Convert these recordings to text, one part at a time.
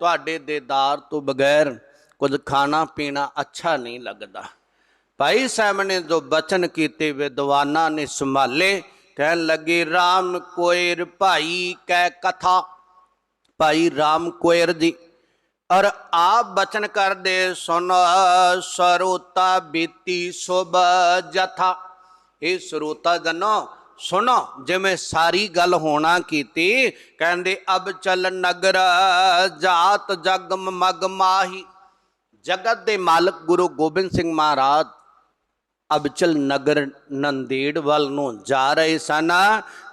ਤੁਹਾਡੇ ਦੇਦਾਰ ਤੋਂ ਬਗੈਰ ਕੁਝ ਖਾਣਾ ਪੀਣਾ ਅੱਛਾ ਨਹੀਂ ਲੱਗਦਾ। ਭਾਈ ਸਾਹਿਬ ਨੇ ਜੋ ਬਚਨ ਕੀਤੇ, ਵਿਦਵਾਨਾਂ ਨੇ ਸੰਭਾਲੇ, ਕਹਿਣ ਲੱਗੇ RAM ਕੋਇਰ ਭਾਈ ਕੈ ਕਥਾ। ਭਾਈ RAM ਕੋਇਰ ਜੀ ਔਰ ਆਪ ਬਚਨ ਕਰਦੇ ਸੁਨ, ਸਰੋਤਾ ਬੀਤੀ ਸੁਭ ਜਥਾ। ਇਹ ਸਰੋਤਾ ਜਨੋ ਸੁਣੋ, ਜਿਵੇਂ ਸਾਰੀ ਗੱਲ ਹੋਣਾ ਕੀਤੀ, ਕਹਿੰਦੇ, ਅਬ ਚਲ ਨਗਰ, ਜਾਤ ਜਗ ਮਗ ਮਾਹੀ। ਜਗਤ ਦੇ ਮਾਲਕ ਗੁਰੂ ਗੋਬਿੰਦ ਸਿੰਘ ਮਹਾਰਾਜ ਅਬਚਲ ਨਗਰ ਨੰਦੇੜ ਵੱਲ ਨੂੰ ਜਾ ਰਹੇ ਸਨ।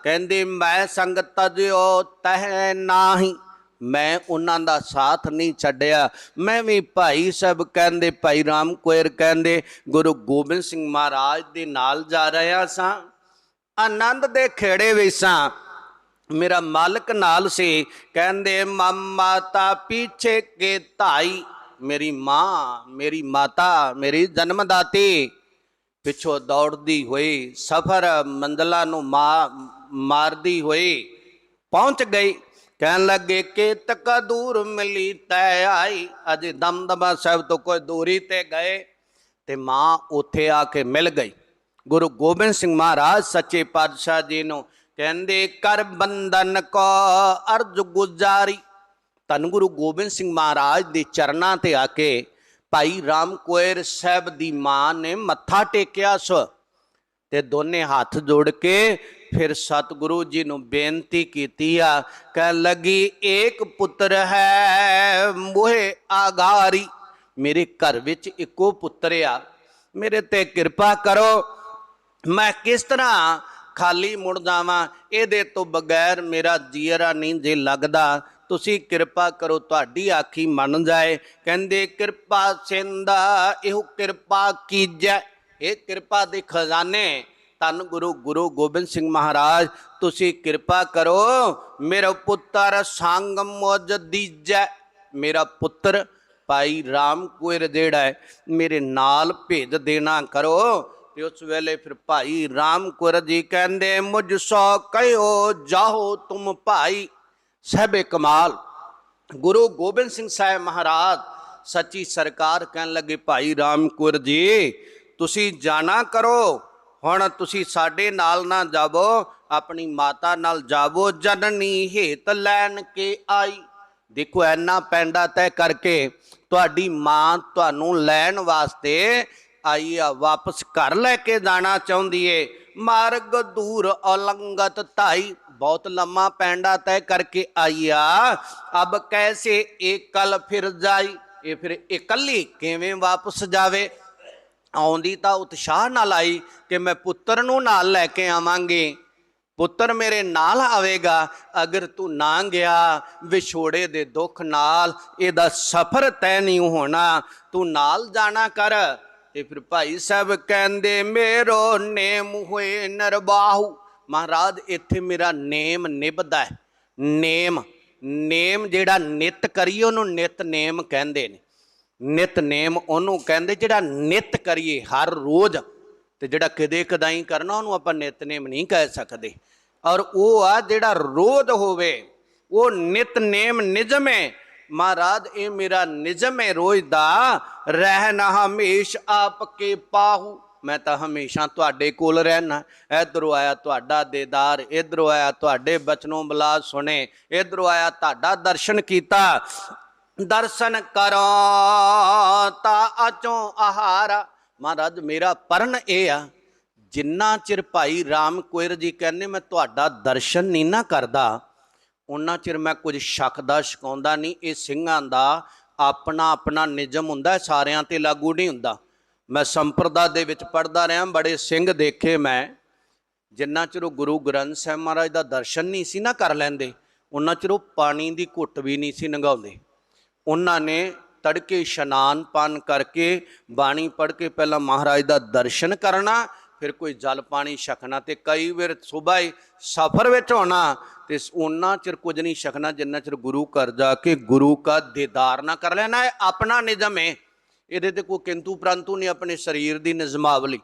ਕਹਿੰਦੇ, ਮੈਂ ਸੰਗਤ ਤਜਿਓ ਤਹਿ ਨਾਹੀ। ਮੈਂ ਉਹਨਾਂ ਦਾ ਸਾਥ ਨਹੀਂ ਛੱਡਿਆ। ਮੈਂ ਵੀ ਭਾਈ ਸਾਹਿਬ ਕਹਿੰਦੇ, ਭਾਈ ਰਾਮ ਕੋਇਰ ਕਹਿੰਦੇ, ਗੁਰੂ ਗੋਬਿੰਦ ਸਿੰਘ ਮਹਾਰਾਜ ਦੇ ਨਾਲ ਜਾ ਰਿਹਾ ਸਾਂ। ਆਨੰਦ ਦੇ ਖੇੜੇ ਵਿੱਚ ਸਾਂ। ਮੇਰਾ ਮਾਲਕ ਨਾਲ ਸੀ। ਕਹਿੰਦੇ ਮਾਤਾ ਪਿੱਛੇ ਕੇ ਧਾਈ। ਮੇਰੀ ਮਾਂ, ਮੇਰੀ ਮਾਤਾ, ਮੇਰੀ ਜਨਮਦਾਤੀ। ਪਿੱਛੋਂ ਦੌੜਦੀ ਹੋਈ, ਸਫਰ ਮੰਜ਼ਲਾਂ ਨੂੰ ਮਾ- ਮਾਰਦੀ ਹੋਈ ਪਹੁੰਚ ਗਈ। ਕਹਿਣ ਲੱਗੇ ਕਿ ਤੱਕ ਦੂਰ ਮਿਲੀ ਤੈ ਆਈ? ਅਜੇ ਦਮਦਮਾ ਸਾਹਿਬ ਤੋਂ ਕੋਈ ਦੂਰੀ ਤੇ ਗਏ? ਤੇ ਮਾਂ ਉੱਥੇ ਆ ਕੇ ਮਿਲ ਗਈ। ਗੁਰੂ ਗੋਬਿੰਦ ਸਿੰਘ ਮਹਾਰਾਜ ਸੱਚੇ ਪਾਤਸ਼ਾਹ ਜੀ ਨੂੰ ਕਹਿੰਦੇ, ਕਰ ਬੰਧਨ ਕੋ ਅਰਜ ਗੁਜ਼ਾਰੀ। ਧੰਨ ਗੁਰੂ ਗੋਬਿੰਦ ਸਿੰਘ ਮਹਾਰਾਜ ਦੇ ਚਰਨਾਂ ਤੇ ਆ ਕੇ ਭਾਈ ਰਾਮ ਕੋਇਰ ਸਾਹਿਬ ਦੀ ਮਾਂ ਨੇ ਮੱਥਾ ਟੇਕਿਆ ਸੋ ਤੇ ਦੋਨੇ ਹੱਥ ਜੋੜ ਕੇ ਫਿਰ ਸਤਿਗੁਰੂ ਜੀ ਨੂੰ ਬੇਨਤੀ ਕੀਤੀ ਆ ਕਹਿ ਲੱਗੀ, ਏਕ ਪੁੱਤਰ ਹੈ ਮੋਹਿ ਆਗਾਰੀ ਮੇਰੇ ਘਰ ਵਿੱਚ ਇੱਕੋ ਪੁੱਤਰ ਆ। ਮੇਰੇ ਤੇ ਕਿਰਪਾ ਕਰੋ ਮੈਂ ਕਿਸ ਤਰ੍ਹਾਂ ਖਾਲੀ ਮੁੜ ਜਾਵਾਂ? ਇਹਦੇ ਤੋਂ ਬਗੈਰ ਮੇਰਾ ਜੀਅਰਾ ਨਹੀਂ ਜੇ ਲੱਗਦਾ। ਤੁਸੀਂ ਕਿਰਪਾ ਕਰੋ, ਤੁਹਾਡੀ ਆਖੀ ਮੰਨ ਜਾਏ। ਕਹਿੰਦੇ, ਕਿਰਪਾ ਸਿੰਦਾ ਇਹੋ ਕਿਰਪਾ ਕੀਜੈ ਇਹ ਕਿਰਪਾ ਦੇ ਖਜ਼ਾਨੇ। ਧੰਨ ਗੁਰੂ ਗੁਰੂ ਗੋਬਿੰਦ ਸਿੰਘ ਮਹਾਰਾਜ, ਤੁਸੀਂ ਕਿਰਪਾ ਕਰੋ। ਮੇਰਾ ਪੁੱਤਰ ਸੰਗ ਮੁਝ ਦੀਜੈ। ਮੇਰਾ ਪੁੱਤਰ ਭਾਈ ਰਾਮ ਕੁਇਰ ਜਿਹੜਾ ਹੈ, ਮੇਰੇ ਨਾਲ ਭੇਜ ਦੇਣਾ ਕਰੋ। ਤੇ ਉਸ ਵੇਲੇ ਫਿਰ ਭਾਈ ਰਾਮ ਜੀ ਕਹਿੰਦੇ, ਮੁਝ ਸੋ ਕਹਿਓ ਜਾਓ ਤੁਮ ਭਾਈ ਸਹਿਬੇ ਕਮਾਲ। ਗੁਰੂ ਗੋਬਿੰਦ ਸਿੰਘ ਸਾਹਿਬ ਮਹਾਰਾਜ ਸੱਚੀ ਸਰਕਾਰ ਕਹਿਣ ਲੱਗੇ, ਭਾਈ ਰਾਮ ਜੀ, ਤੁਸੀਂ ਜਾਣਾ ਕਰੋ, ਹੁਣ ਤੁਸੀਂ ਸਾਡੇ ਨਾਲ ਨਾ ਜਾਵੋ, ਆਪਣੀ ਮਾਤਾ ਨਾਲ ਜਾਵੋ, ਜਨਨੀ ਹੇਤ ਲੈਣ ਕੇ ਆਈ। ਦੇਖੋ ਐਨਾ ਪੈਂਡਾ ਤੈ ਕਰਕੇ ਤੁਹਾਡੀ ਮਾਂ ਤੁਹਾਨੂੰ ਲੈਣ ਵਾਸਤੇ ਆਈ ਆ ਵਾਪਸ ਘਰ ਲੈ ਕੇ ਜਾਣਾ ਚਾਹੁੰਦੀ ਏ। ਮਾਰਗ ਦੂਰ ਉਲੰਗਤ ਧਾਈ, ਬਹੁਤ ਲੰਮਾ ਪੈਂਡਾ ਤੈ ਕਰਕੇ ਆਈ ਆ ਅਬ ਕੈਸੇ ਇਕਲ ਫਿਰ ਜਾਈ? ਇਹ ਫਿਰ ਇਕੱਲੀ ਕਿਵੇਂ ਵਾਪਸ ਜਾਵੇ? ਆਉਂਦੀ ਤਾਂ ਉਤਸ਼ਾਹ ਨਾਲ ਆਈ ਕਿ ਮੈਂ ਪੁੱਤਰ ਨੂੰ ਨਾਲ ਲੈ ਕੇ ਆਵਾਂਗੀ। ਪੁੱਤਰ ਮੇਰੇ ਨਾਲ ਆਵੇਗਾ, ਅਗਰ ਤੂੰ ਨਾ ਗਿਆ, ਵਿਛੋੜੇ ਦੇ ਦੁੱਖ ਨਾਲ ਇਹਦਾ ਸਫਰ ਤੈ ਨਹੀਂ ਹੋਣਾ। ਤੂੰ ਨਾਲ ਜਾਣਾ ਕਰ। ਤੇ ਫਿਰ ਭਾਈ ਸਾਹਿਬ ਕਹਿੰਦੇ, ਮੇਰੋ ਨੇਮ ਹੋਏ ਨਰਬਾਹੂ। ਮਹਾਰਾਜ, ਇੱਥੇ ਮੇਰਾ ਨੇਮ ਨਿਭਦਾ ਹੈ। ਨੇਮ ਨੇਮ ਜਿਹੜਾ ਨਿਤ ਕਰੀਏ, ਉਹਨੂੰ ਨਿਤ ਨੇਮ ਕਹਿੰਦੇ ਨੇ। ਨਿਤਨੇਮ ਉਹਨੂੰ ਕਹਿੰਦੇ ਜਿਹੜਾ ਨਿਤ ਕਰੀਏ ਹਰ ਰੋਜ਼। ਤੇ ਜਿਹੜਾ ਕਦੇ ਕਦਾਈ ਕਰਨਾ, ਉਹਨੂੰ ਆਪਾਂ ਨਿਤਨੇਮ ਨਹੀਂ ਕਹਿ ਸਕਦੇ। ਔਰ ਉਹ ਆ ਜਿਹੜਾ ਰੋਜ਼ ਹੋਵੇ, ਉਹ ਨਿਤਨੇਮ ਨਿਜਮ। ਹੈ ਮਹਾਰਾਜ, ਇਹ ਮੇਰਾ ਨਿਜਮ ਹੈ ਰੋਜ਼ ਦਾ। ਰਹਿਣਾ ਹਮੇਸ਼ ਆਪ ਪਾਹੂ। ਮੈਂ ਤਾਂ ਹਮੇਸ਼ਾ ਤੁਹਾਡੇ ਕੋਲ ਰਹਿਣਾ ਇਧਰੋਂ ਆਇਆ ਤੁਹਾਡਾ ਦੇਦਾਰ, ਇਧਰੋਂ ਆਇਆ ਤੁਹਾਡੇ ਬਚਨੋਂ ਬਲਾਸ ਸੁਣੇ। ਇਧਰੋਂ ਆਇਆ ਤੁਹਾਡਾ ਦਰਸ਼ਨ ਕੀਤਾ। ਦਰਸ਼ਨ ਕਰੋ ਤਾ ਅਚੋ ਆਹਾਰਾ। ਮਹਾਰਾਜ, ਮੇਰਾ ਪਰਨ ਇਹ ਆ, ਜਿੰਨਾ ਚਿਰ ਭਾਈ ਰਾਮ ਕੋਇਰ ਜੀ ਕਹਿੰਦੇ, ਮੈਂ ਤੁਹਾਡਾ ਦਰਸ਼ਨ ਨਹੀਂ ਨਾ ਕਰਦਾ। ਉਹਨਾਂ ਚਿਰ ਮੈਂ ਕੁਝ ਸ਼ੱਕ ਦਾ ਸ਼ਿਕਾਉਂਦਾ ਨਹੀਂ, ਇਹ ਸਿੰਘਾਂ ਦਾ ਆਪਣਾ ਆਪਣਾ ਨਿਯਮ ਹੁੰਦਾ ਸਾਰਿਆਂ ਤੇ ਲਾਗੂ ਨਹੀਂ ਹੁੰਦਾ। ਮੈਂ ਸੰਪਰਦਾ ਦੇ ਵਿੱਚ ਪੜਦਾ ਰਿਹਾ, ਬੜੇ ਸਿੰਘ ਦੇਖੇ ਮੈਂ, ਜਿੰਨਾ ਚਿਰ ਉਹ ਗੁਰੂ ਗ੍ਰੰਥ ਸਾਹਿਬ ਮਹਾਰਾਜ ਦਾ ਦਰਸ਼ਨ ਨਹੀਂ ਸੀ ਨਾ ਕਰ ਲੈਂਦੇ, ਉਹਨਾਂ ਚਿਰ ਉਹ ਪਾਣੀ ਦੀ ਘੁੱਟ ਵੀ ਨਹੀਂ ਸੀ ਨੰਗਾਉਂਦੇ। ਉਹਨਾਂ ਨੇ ਤੜਕੇ ਇਸ਼ਨਾਨ ਪਾਨ ਕਰਕੇ, ਬਾਣੀ ਪੜ੍ਹ ਕੇ ਪਹਿਲਾਂ ਮਹਾਰਾਜ ਦਾ ਦਰਸ਼ਨ ਕਰਨਾ ਫਿਰ ਕੋਈ ਜਲ ਪਾਣੀ ਛਕਣਾ ਤੇ ਕਈ ਵਾਰ ਸਵੇਰ ਹੀ ਸਫ਼ਰ ਵਿੱਚ ਹੋਣਾ ਤੇ ਉਹਨਾਂ ਚਿਰ ਕੁਝ ਨਹੀਂ ਛਕਣਾ ਜਿੰਨਾ ਚਿਰ ਗੁਰੂ ਘਰ ਜਾ ਕੇ ਗੁਰੂ ਦਾ ਦੀਦਾਰ ਨਾ ਕਰ ਲੈਣਾ, ਇਹ ਆਪਣਾ ਨਿਯਮ ਹੈ ਇਹਦੇ ਤੇ ਕੋਈ ਕਿੰਤੂ ਪ੍ਰੰਤੂ ਨਹੀਂ ਆਪਣੇ ਸਰੀਰ ਦੀ ਨਿਜ਼ਮਾਵਲੀ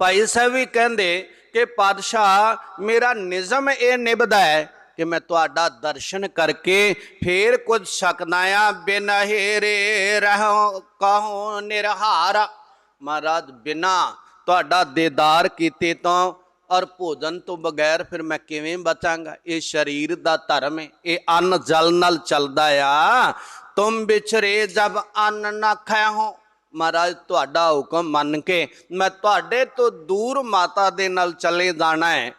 ਭਾਈ ਸਾਹਿਬ ਵੀ ਕਹਿੰਦੇ ਕਿ ਪਾਤਸ਼ਾਹ, ਮੇਰਾ ਨਿਜ਼ਮ ਇਹ ਨਿਭਦਾ ਹੈ ਕਿ ਮੈਂ ਤੁਹਾਡਾ ਦਰਸ਼ਨ ਕਰਕੇ ਫੇਰ ਕੁਝ ਸਕਦਾ ਆ ਬਿਨ ਹੇਰੇ ਰਹੋ, ਕਹੋ ਨਿਰਹਾਰਾ। ਮਹਾਰਾਜ, ਬਿਨਾ ਤੁਹਾਡਾ ਦੇਦਾਰ ਕੀਤੇ ਤੋਂ ਔਰ ਭੋਜਨ ਤੋਂ ਬਗੈਰ ਫਿਰ ਮੈਂ ਕਿਵੇਂ ਬਚਾਂਗਾ? ਇਹ ਸਰੀਰ ਦਾ ਧਰਮ ਹੈ, ਇਹ ਅੰਨ ਜਲ ਨਾਲ ਚੱਲਦਾ ਆ। ਤੁਮ ਵਿਛਰੇ ਜਬ ਅੰਨ ਨਾ ਖਾਓ ਮਹਾਰਾਜ, ਤੁਹਾਡਾ ਹੁਕਮ ਮੰਨ ਕੇ ਮੈਂ ਤੁਹਾਡੇ ਤੋਂ ਦੂਰ ਮਾਤਾ ਦੇ ਨਾਲ ਚਲੇ ਜਾਣਾ ਹੈ।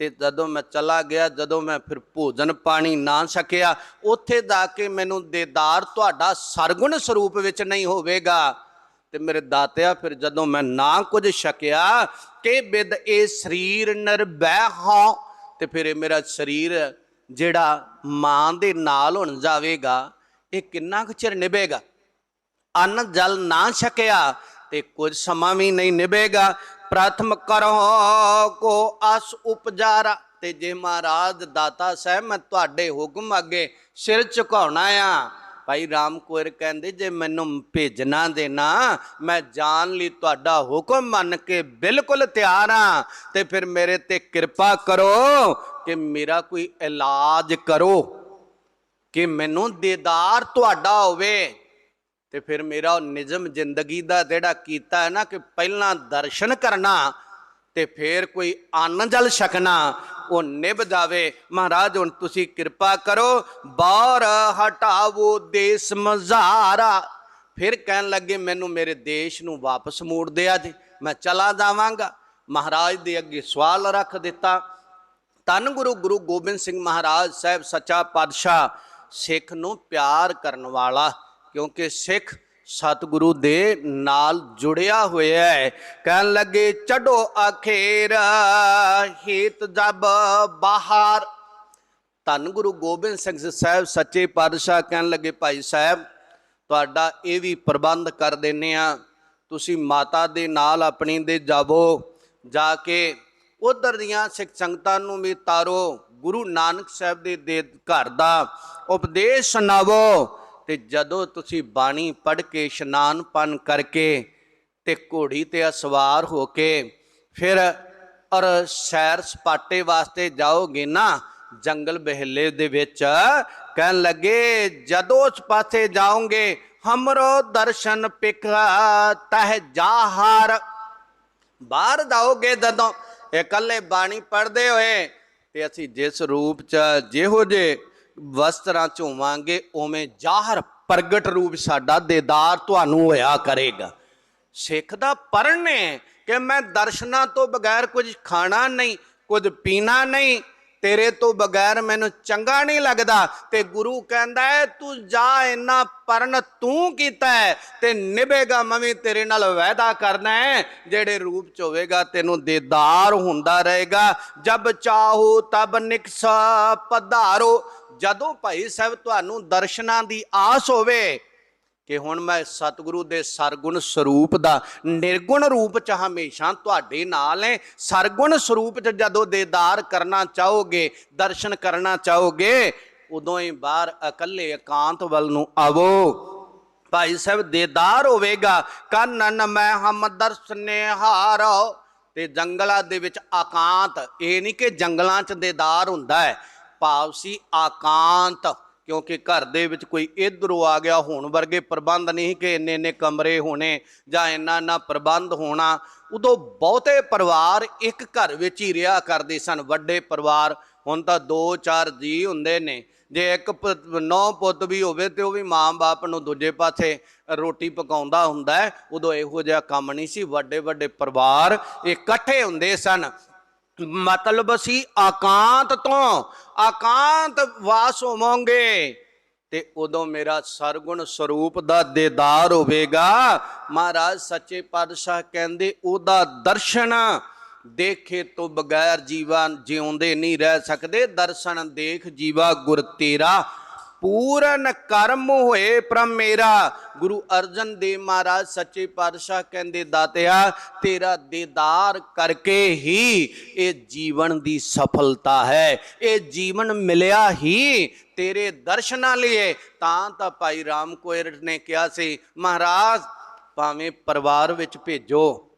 ਤੇ ਜਦੋਂ ਮੈਂ ਚਲਾ ਗਿਆ, ਜਦੋਂ ਮੈਂ ਫਿਰ ਭੋਜਨ ਪਾਣੀ ਨਾ ਛਕਿਆ, ਉੱਥੇ ਜਾ ਕੇ ਮੈਨੂੰ ਦੇਦਾਰ ਤੁਹਾਡਾ ਸਰਗੁਣ ਸਰੂਪ ਵਿੱਚ ਨਹੀਂ ਹੋਵੇਗਾ। ਤੇ ਮੇਰੇ ਦਾਤਿਆ ਫਿਰ ਜਦੋਂ ਮੈਂ ਨਾ ਕੁਝ ਛਕਿਆ, ਕਿ ਬਿਦ ਇਹ ਸਰੀਰ ਨਿਰਭੈ ਹਾਂ, ਤੇ ਫਿਰ ਇਹ ਮੇਰਾ ਸਰੀਰ ਜਿਹੜਾ ਮਾਂ ਦੇ ਨਾਲ ਹੁਣ ਜਾਵੇਗਾ, ਇਹ ਕਿੰਨਾ ਕੁ ਚਿਰ ਨਿਭੇਗਾ? ਅੰਨ ਜਲ ਨਾ ਛਕਿਆ ਤੇ ਕੁਝ ਸਮਾਂ ਵੀ ਨਹੀਂ ਨਿਭੇਗਾ। ਪ੍ਰਥਮ ਕਰੋ ਕੋ ਅਸ ਉਪਜਾਰਾ, ਤੇ ਜੇ ਮਹਾਰਾਜ ਦਾਤਾ ਸਾਹਿਬ, ਮੈਂ ਤੁਹਾਡੇ ਹੁਕਮ ਅੱਗੇ ਸਿਰ ਝੁਕਾਉਣਾ ਆ ਭਾਈ ਰਾਮ ਕੋਇਰ ਕਹਿੰਦੇ, ਜੇ ਮੈਨੂੰ ਭੇਜਣਾ ਦੇਣਾ, ਮੈਂ ਜਾਣ ਲਈ ਤੁਹਾਡਾ ਹੁਕਮ ਮੰਨ ਕੇ ਬਿਲਕੁਲ ਤਿਆਰ ਆ ਤੇ ਫਿਰ ਮੇਰੇ ਤੇ ਕਿਰਪਾ ਕਰੋ ਕਿ ਮੇਰਾ ਕੋਈ ਇਲਾਜ ਕਰੋ, ਕਿ ਮੈਨੂੰ ਦੀਦਾਰ ਤੁਹਾਡਾ ਹੋਵੇ। ਤੇ ਫਿਰ ਮੇਰਾ ਉਹ ਨਿਜਮ ਜ਼ਿੰਦਗੀ ਦਾ ਜਿਹੜਾ ਕੀਤਾ ਹੈ ਨਾ, ਕਿ ਪਹਿਲਾਂ ਦਰਸ਼ਨ ਕਰਨਾ ਤੇ ਫਿਰ ਕੋਈ ਅੰਨ ਜਲ ਛਕਣਾ, ਉਹ ਨਿਭ ਜਾਵੇ। ਮਹਾਰਾਜ, ਹੁਣ ਤੁਸੀਂ ਕਿਰਪਾ ਕਰੋ ਬਾਹਰ ਹਟਾਵੋ ਦੇਸ ਮਜ਼ਾਰਾ। ਫਿਰ ਕਹਿਣ ਲੱਗੇ, ਮੈਨੂੰ ਮੇਰੇ ਦੇਸ਼ ਨੂੰ ਵਾਪਸ ਮੋੜ ਦਿਆ ਜੀ, ਮੈਂ ਚਲਾ ਜਾਵਾਂਗਾ। ਮਹਾਰਾਜ ਦੇ ਅੱਗੇ ਸਵਾਲ ਰੱਖ ਦਿੱਤਾ। ਤਨ ਗੁਰੂ ਗੁਰੂ ਗੋਬਿੰਦ ਸਿੰਘ ਮਹਾਰਾਜ ਸਾਹਿਬ, ਸੱਚਾ ਪਾਤਸ਼ਾਹ ਸਿੱਖ ਨੂੰ ਪਿਆਰ ਕਰਨ ਵਾਲਾ, ਕਿਉਂਕਿ ਸਿੱਖ ਸਤਿਗੁਰੂ ਦੇ ਨਾਲ ਜੁੜਿਆ ਹੋਇਆ ਹੈ। ਕਹਿਣ ਲੱਗੇ ਚੜੋ ਅਖੇਰ, ਹੀਤ ਜਬ ਬਾਹਰ। ਧੰਨ ਗੁਰੂ ਗੋਬਿੰਦ ਸਿੰਘ ਸਾਹਿਬ, ਸੱਚੇ ਪਾਤਸ਼ਾਹ ਕਹਿਣ ਲੱਗੇ, ਭਾਈ ਸਾਹਿਬ, ਤੁਹਾਡਾ ਇਹ ਵੀ ਪ੍ਰਬੰਧ ਕਰ ਦਿੰਨੇ ਆ ਤੁਸੀਂ ਮਾਤਾ ਦੇ ਨਾਲ ਆਪਣੀ ਦੇ ਜਾਵੋ, ਜਾ ਕੇ ਉਧਰ ਦੀਆਂ ਸਿੱਖ ਸੰਗਤਾਂ ਨੂੰ ਵੀ ਤਾਰੋ। ਗੁਰੂ ਨਾਨਕ ਸਾਹਿਬ ਦੇ ਘਰ ਦਾ ਉਪਦੇਸ਼ ਸੁਣਾਵੋ। ਤੇ ਜਦੋਂ ਤੁਸੀਂ ਬਾਣੀ ਪੜ੍ਹ ਕੇ ਇਸ਼ਨਾਨ ਪਾਨ ਕਰਕੇ ਤੇ ਘੋੜੀ ਤੇ ਅਸਵਾਰ ਹੋ ਕੇ ਫਿਰ ਔਰ ਸੈਰ ਸਪਾਟੇ ਵਾਸਤੇ ਜਾਓਗੇ ਨਾ, ਜੰਗਲ ਬਹਿਲੇ ਦੇ ਵਿੱਚ, ਕਹਿਣ ਲੱਗੇ, ਜਦੋਂ ਉਸ ਪਾਸੇ ਜਾਓਗੇ, ਹਮਰੋ ਦਰਸ਼ਨ ਪਿਖਾ ਤਹ ਜਾਹਰ। ਬਾਹਰ ਜਾਓਗੇ ਜਦੋਂ ਇਕੱਲੇ ਬਾਣੀ ਪੜ੍ਹਦੇ ਹੋਏ ਤੇ ਅਸੀਂ ਜਿਸ ਰੂਪ ਚ ਜਿਹੋ ਜੇ ਵਸਤਰਾਂ ਚ ਉਵੇਂ ਜ਼ਾਹਰ ਪ੍ਰਗਟ ਰੂਪ ਸਾਡਾ ਦੇਦਾਰ ਤੁਹਾਨੂੰ ਹੋਇਆ ਕਰੇਗਾ। ਸਿੱਖ ਦਾ ਪਰਣ ਹੈ ਕਿ ਮੈਂ ਦਰਸ਼ਨਾਂ ਤੋਂ ਬਗੈਰ ਕੁਝ ਖਾਣਾ ਨਹੀਂ, ਕੁਝ ਪੀਣਾ ਨਹੀਂ, ਤੇਰੇ ਤੋਂ ਬਗੈਰ ਮੈਨੂੰ ਚੰਗਾ ਨਹੀਂ ਲੱਗਦਾ। ਤੇ ਗੁਰੂ ਕਹਿੰਦਾ ਹੈ, ਤੂੰ ਜਾ, ਇੰਨਾ ਪਰਨ ਤੂੰ ਕੀਤਾ ਹੈ, ਤੇ ਨਿਭੇਗਾ ਮੈਂ ਤੇਰੇ ਨਾਲ ਵਾਅਦਾ ਕਰਨਾ ਹੈ। ਜਿਹੜੇ ਰੂਪ ਚ ਹੋਵੇਗਾ, ਤੈਨੂੰ ਦੇਦਾਰ ਹੁੰਦਾ ਰਹੇਗਾ। ਜਬ ਚਾਹੋ ਤਬ ਨਿਕਸ ਪਧਾਰੋ ਜਦੋਂ ਭਾਈ ਸਾਹਿਬ ਤੁਹਾਨੂੰ ਦਰਸ਼ਨਾਂ ਦੀ ਆਸ ਹੋਵੇ ਕਿ ਹੁਣ ਮੈਂ ਸਤਿਗੁਰੂ ਦੇ ਸਰਗੁਣ ਸਰੂਪ ਦਾ ਨਿਰਗੁਣ ਰੂਪ ਚ ਹਮੇਸ਼ਾ ਤੁਹਾਡੇ ਨਾਲ ਹੈ ਸਰਗੁਣ ਸਰੂਪ ਚ ਜਦੋਂ ਦੇਦਾਰ ਕਰਨਾ ਚਾਹੋਗੇ, ਦਰਸ਼ਨ ਕਰਨਾ ਚਾਹੋਗੇ, ਉਦੋਂ ਹੀ ਬਾਹਰ ਇਕੱਲੇ ਇਕਾਂਤ ਵੱਲ ਨੂੰ ਆਵੋ। ਭਾਈ ਸਾਹਿਬ, ਦੇਦਾਰ ਹੋਵੇਗਾ, ਕੰਨਨ ਮੈਂ ਹਮ ਦਰਸ਼ਨੇ ਹਾਰੋ ਤੇ ਜੰਗਲਾਂ ਦੇ ਵਿੱਚ ਆਕਾਂਤ ਇਹ ਨਹੀਂ ਕਿ ਜੰਗਲਾਂ 'ਚ ਦੇਦਾਰ ਹੁੰਦਾ ਹੈ ਭਾਵ ਸੀ ਆਕਾਂਤ, ਕਿਉਂਕਿ ਘਰ ਦੇ ਵਿੱਚ ਕੋਈ ਇਧਰੋਂ ਆ ਗਿਆ, ਹੋਣ ਵਰਗੇ ਪ੍ਰਬੰਧ ਨਹੀਂ ਕਿ ਇੰਨੇ ਇੰਨੇ ਕਮਰੇ ਹੋਣੇ ਜਾਂ ਇੰਨਾ ਇੰਨਾ ਪ੍ਰਬੰਧ ਹੋਣਾ। ਉਦੋਂ ਬਹੁਤੇ ਪਰਿਵਾਰ ਇੱਕ ਘਰ ਵਿੱਚ ਹੀ ਰਿਹਾ ਕਰਦੇ ਸਨ। ਵੱਡੇ ਪਰਿਵਾਰ, ਹੁਣ ਤਾਂ 2-4 ਜੀ ਹੁੰਦੇ ਨੇ। ਜੇ ਇੱਕ ਨੌ ਪੁੱਤ ਵੀ ਹੋਵੇ ਤੇ ਉਹ ਵੀ ਮਾਂ-ਬਾਪ ਨੂੰ ਦੂਜੇ ਪਾਸੇ ਰੋਟੀ ਪਕਾਉਂਦਾ ਹੁੰਦਾ ਉਦੋਂ ਇਹੋ ਜਿਹਾ ਕੰਮ ਨਹੀਂ ਸੀ। ਵੱਡੇ ਵੱਡੇ ਪਰਿਵਾਰ ਇਕੱਠੇ ਹੁੰਦੇ ਸਨ। ਮਤਲਬ ਸੀ ਆਕਾਂਤ ਤੋਂ ਆਕਾਂਤ ਵਾਸ ਹੋਵਾਂਗੇ। ਤੇ ਉਦੋਂ ਮੇਰਾ ਸਰਗੁਣ ਸਰੂਪ ਦਾ ਦੇਦਾਰ ਹੋਵੇਗਾ। ਮਹਾਰਾਜ ਸੱਚੇ ਪਾਤਸ਼ਾਹ ਕਹਿੰਦੇ, ਉਹਦਾ ਦਰਸ਼ਨ ਦੇਖੇ ਤੋਂ ਬਗੈਰ ਜੀਵਨ ਜਿਉਂਦੇ ਨਹੀਂ ਰਹਿ ਸਕਦੇ। ਦਰਸ਼ਨ ਦੇਖ ਜੀਵਾ ਗੁਰ ਤੇਰਾ ਪੂਰਨ ਕਰਮ ਹੋਏ ਪ੍ਰਮ ਮੇਰਾ। ਗੁਰੂ ਅਰਜਨ ਦੇਵ ਮਹਾਰਾਜ ਸੱਚੇ ਪਾਤਸ਼ਾਹ ਕਹਿੰਦੇ ਦਾਤਿਆ, ਤੇਰਾ ਦੀਦਾਰ ਕਰਕੇ ਹੀ ਇਹ ਜੀਵਨ ਦੀ ਸਫਲਤਾ ਹੈ। ਇਹ ਜੀਵਨ ਮਿਲਿਆ ਹੀ ਤੇਰੇ ਦਰਸ਼ਨਾਂ ਲਈ ਤਾਂ ਤਾਂ ਭਾਈ ਰਾਮ ਕੋਇਰ ਨੇ ਕਿਹਾ ਸੀ, ਮਹਾਰਾਜ, ਭਾਵੇਂ ਪਰਿਵਾਰ ਵਿੱਚ ਭੇਜੋ,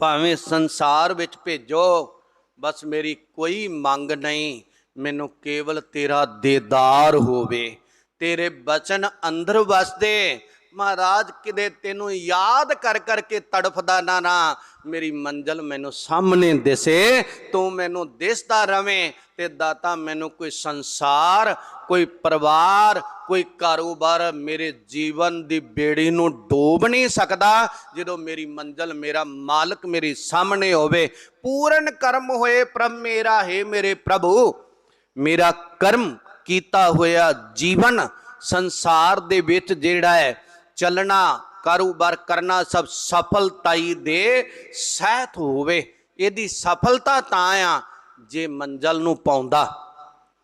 ਭਾਵੇਂ ਸੰਸਾਰ ਵਿੱਚ ਭੇਜੋ, ਬਸ ਮੇਰੀ ਕੋਈ ਮੰਗ ਨਹੀਂ। ਮੈਨੂੰ ਕੇਵਲ ਤੇਰਾ ਦੇਦਾਰ ਹੋਵੇ, ਤੇਰੇ ਬਚਨ ਅੰਦਰ ਵਸਦੇ। ਮਹਾਰਾਜ, ਕਿਤੇ ਤੈਨੂੰ ਯਾਦ ਕਰ ਕਰਕੇ ਤੜਫਦਾ ਨਾ ਨਾ, ਮੇਰੀ ਮੰਜ਼ਲ ਮੈਨੂੰ ਸਾਹਮਣੇ ਦਿਸੇ, ਤੂੰ ਮੈਨੂੰ ਦਿਸਦਾ ਰਵੇਂ ਤੇ ਦਾਤਾ ਮੈਨੂੰ ਕੋਈ ਸੰਸਾਰ, ਕੋਈ ਪਰਿਵਾਰ, ਕੋਈ ਕਾਰੋਬਾਰ ਮੇਰੇ ਜੀਵਨ ਦੀ ਬੇੜੀ ਨੂੰ ਡੋਬ ਨਹੀਂ ਸਕਦਾ, ਜਦੋਂ ਮੇਰੀ ਮੰਜ਼ਲ, ਮੇਰਾ ਮਾਲਕ ਮੇਰੀ ਸਾਹਮਣੇ ਹੋਵੇ। ਪੂਰਨ ਕਰਮ ਹੋਏ ਪ੍ਰਭ ਮੇਰਾ, ਹੈ ਮੇਰੇ ਪ੍ਰਭੂ। ਮੇਰਾ ਕਰਮ ਕੀਤਾ ਹੋਇਆ ਜੀਵਨ ਸੰਸਾਰ ਦੇ ਵਿੱਚ ਜਿਹੜਾ ਹੈ, ਚੱਲਣਾ, ਕਾਰੋਬਾਰ ਕਰਨਾ ਸਭ ਸਫਲਤਾਈ ਦੇ ਸਹਿਤ ਹੋਵੇ। ਇਹਦੀ ਸਫਲਤਾ ਤਾਂ ਆ ਜੇ ਮੰਜ਼ਲ ਨੂੰ ਪਾਉਂਦਾ।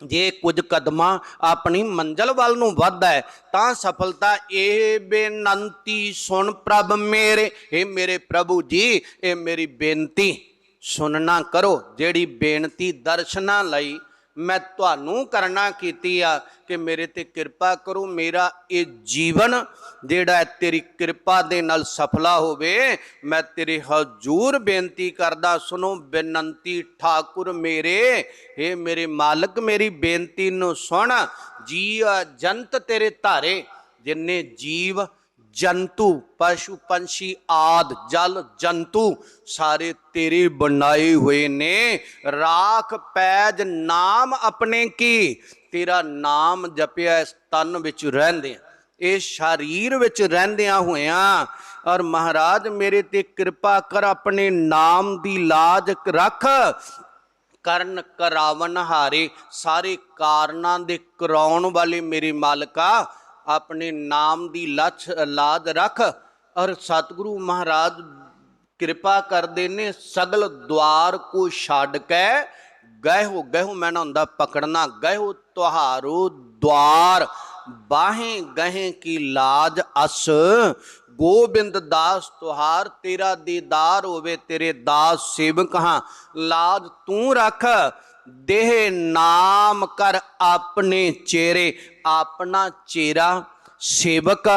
ਜੇ ਕੁਝ ਕਦਮਾਂ ਆਪਣੀ ਮੰਜ਼ਲ ਵੱਲ ਨੂੰ ਵੱਧਦਾ ਹੈ, ਤਾਂ ਸਫਲਤਾ ਇਹ ਬੇਨੰਤੀ, ਸੁਣ ਪ੍ਰਭ ਮੇਰੇ। ਇਹ ਮੇਰੇ ਪ੍ਰਭੂ ਜੀ, ਇਹ ਮੇਰੀ ਬੇਨਤੀ। ਸੁਣਨਾ ਕਰੋ, ਜਿਹੜੀ ਬੇਨਤੀ ਦਰਸ਼ਨਾਂ ਲਈ ਮੈਂ ਤੁਹਾਨੂੰ ਕਰਨਾ ਕੀਤੀ ਆ ਕਿ ਮੇਰੇ ਤੇ ਕਿਰਪਾ ਕਰੋ, ਮੇਰਾ ਇਹ ਜੀਵਨ ਜਿਹੜਾ ਤੇਰੀ ਕਿਰਪਾ ਦੇ ਨਾਲ ਸਫਲਾ ਹੋਵੇ। ਮੈਂ ਤੇਰੇ ਹਜ਼ੂਰ ਬੇਨਤੀ ਕਰਦਾ, ਸੁਣੋ, ਬੇਨੰਤੀ ਠਾਕੁਰ ਮੇਰੇ ਏ ਮੇਰੇ ਮਾਲਕ, ਮੇਰੀ ਬੇਨਤੀ ਨੂੰ ਸੁਣ। ਜੀ ਜੰਤ ਤੇਰੇ ਧਾਰੇ, ਜਿੰਨੇ ਜੀਵ ਜੰਤੂ, ਪਸ਼ੂ, ਪੰਛੀ ਆਦ, ਜਲ, ਜੰਤੂ ਸਾਰੇ ਤੇਰੇ ਬਣਾਏ ਹੋਏ ਨੇ। ਰਾਖ, ਪੈਜ, ਨਾਮ ਆਪਣੇ ਕੀ? ਤੇਰਾ ਨਾਮ ਜਪਿਆ ਇਸ ਤਨ ਵਿੱਚ ਰਹਿੰਦੇ ਆ। ਇਹ ਸਰੀਰ ਵਿੱਚ ਰਹਿੰਦਿਆਂ ਹੋਇਆਂ ਔਰ ਮਹਾਰਾਜ ਮੇਰੇ ਤੇ ਕਿਰਪਾ ਕਰ ਆਪਣੇ ਨਾਮ ਦੀ ਲਾਜ ਰੱਖ। ਕਰਨ ਕਰਾਵਨ ਹਾਰੇ ਸਾਰੇ ਕਾਰਨਾਂ ਦੇ ਕਰਾਉਣ ਵਾਲੇ ਮੇਰੇ ਮਾਲਕਾ ਆਪਣੇ ਨਾਮ ਦੀ ਲੱਛ, ਲਾਦ ਰੱਖ ਔਰ ਸਤਿਗੁਰੂ ਮਹਾਰਾਜ ਕਿਰਪਾ ਕਰਦੇ ਨੇ, ਸਗਲ ਦਵਾਰ ਕੋ ਛੱਡ ਕੇ ਗਏ ਹੋ ਗਏ ਹੋ ਮੈਂ ਨਾ ਹੁੰਦਾ ਪਕੜਨਾ ਗਏ ਹੋ ਤੁਹਾਰੋ ਦਵਾਰ, ਬਾਹੇ ਗਹੇ ਕੀ ਲਾਜ ਅਸ, ਗੋਬਿੰਦ ਦਾਸ ਤੁਹਾਰ, ਤੇਰਾ ਦੀਦਾਰ ਹੋਵੇ ਤੇਰੇ ਦਾਸ ਸੇਵਕ ਹਾਂ, ਲਾਜ ਤੂੰ ਰੱਖ ਦੇਹ ਨਾਮ ਕਰ ਆਪਣੇ ਚਿਹਰੇ ਆਪਣਾ ਚਿਹਰਾ ਸੇਵਕ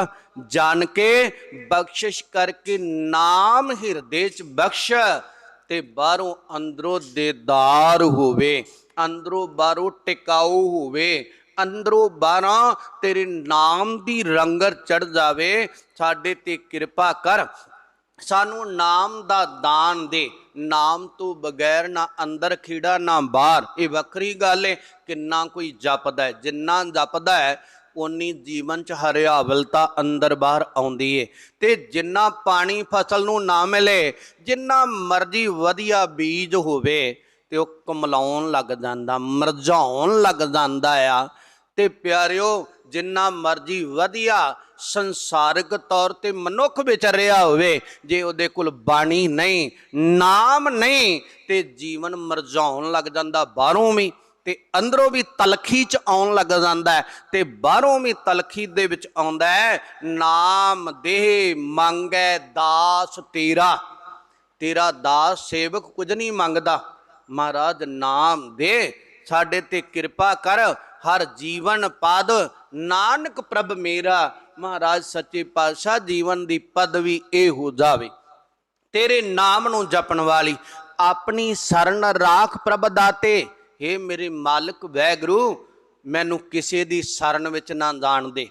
ਜਾਣ ਕੇ ਬਖਸ਼ਿਸ਼ ਕਰਕੇ ਨਾਮ ਹਿਰਦੇ ਚ ਬਖਸ਼ ਤੇ ਬਾਹਰੋਂ ਅੰਦਰੋਂ ਦੇਦਾਰ ਹੋਵੇ, ਅੰਦਰੋਂ ਬਾਹਰੋਂ ਟਿਕਾਊ ਹੋਵੇ, ਅੰਦਰੋਂ ਬਾਹਰੋਂ ਤੇਰੇ ਨਾਮ ਦੀ ਰੰਗਰ ਚੜ ਜਾਵੇ, ਸਾਡੇ ਤੇ ਕਿਰਪਾ ਕਰ ਸਾਨੂੰ ਨਾਮ ਦਾ ਦਾਨ ਦੇ। ਨਾਮ ਤੋਂ ਬਗੈਰ ਨਾ ਅੰਦਰ ਖੀੜਾ, ਨਾ ਬਾਹਰ। ਇਹ ਵੱਖਰੀ ਗੱਲ ਹੈ ਕਿੰਨਾ ਕੋਈ ਜਪਦਾ ਹੈ ਜਿੰਨਾ ਜਪਦਾ ਹੈ ਉਨੀ ਜੀਵਨ ਚ ਹਰਿਆਵਲਤਾ ਅੰਦਰ ਬਾਹਰ ਆਉਂਦੀ ਏ। ਤੇ ਜਿੰਨਾ ਪਾਣੀ ਫਸਲ ਨੂੰ ਨਾ ਮਿਲੇ, ਜਿੰਨਾ ਮਰਜ਼ੀ ਵਧੀਆ ਬੀਜ ਹੋਵੇ, ਤੇ ਉਹ ਕਮਲਾਉਣ ਲੱਗ ਜਾਂਦਾ, ਮਰਝਾਉਣ ਲੱਗ ਜਾਂਦਾ ਆ। ਤੇ ਪਿਆਰਿਓ, ਜਿੰਨਾ ਮਰਜ਼ੀ ਵਧੀਆ ਸੰਸਾਰਿਕ ਤੌਰ ਤੇ ਮਨੁੱਖ ਵਿਚਰਿਆ ਹੋਵੇ, ਜੇ ਉਹਦੇ ਕੋਲ ਬਾਣੀ ਨਹੀਂ, ਨਾਮ ਨਹੀਂ, ਤੇ ਜੀਵਨ ਮਰਜਾਉਣ ਲੱਗ ਜਾਂਦਾ ਬਾਹਰੋਂ ਵੀ, ਤੇ ਅੰਦਰੋਂ ਵੀ ਤਲਖੀ ਚ ਆਉਣ ਲੱਗ ਜਾਂਦਾ ਹੈ, ਤੇ ਬਾਹਰੋਂ ਵੀ ਤਲਖੀ ਦੇ ਵਿੱਚ ਆਉਂਦਾ ਹੈ, ਨਾਮ, ਦੇਹ, ਮੰਗੈ ਦਾਸ, ਤੇਰਾ। ਤੇਰਾ ਦਾਸ ਸੇਵਕ ਕੁਝ ਨਹੀਂ ਮੰਗਦਾ। ਮਹਾਰਾਜ, ਨਾਮ ਦੇ, ਸਾਡੇ ਤੇ ਕਿਰਪਾ ਕਰ ਹਰ ਜੀਵਨ ਪਦ, ਨਾਨਕ ਪ੍ਰਭ ਮੇਰਾ, ਮਹਾਰਾਜ ਸੱਚੇ ਪਾਤਸ਼ਾਹ ਜੀਵਨ ਦੀ ਪਦਵੀ ਇਹ ਹੋ ਜਾਵੇ। ਤੇਰੇ ਨਾਮ ਨੂੰ ਜਪਣ ਵਾਲੀ, ਆਪਣੀ ਸਰਨ ਰਾਖ ਪ੍ਰਭ ਦਾਤੇ। हे ਮੇਰੇ ਮਾਲਕ ਵੈਗਰੂ, ਮੈਨੂੰ ਕਿਸੇ ਦੀ ਸਰਨ ਵਿੱਚ ਨਾ ਜਾਣ ਦੇ।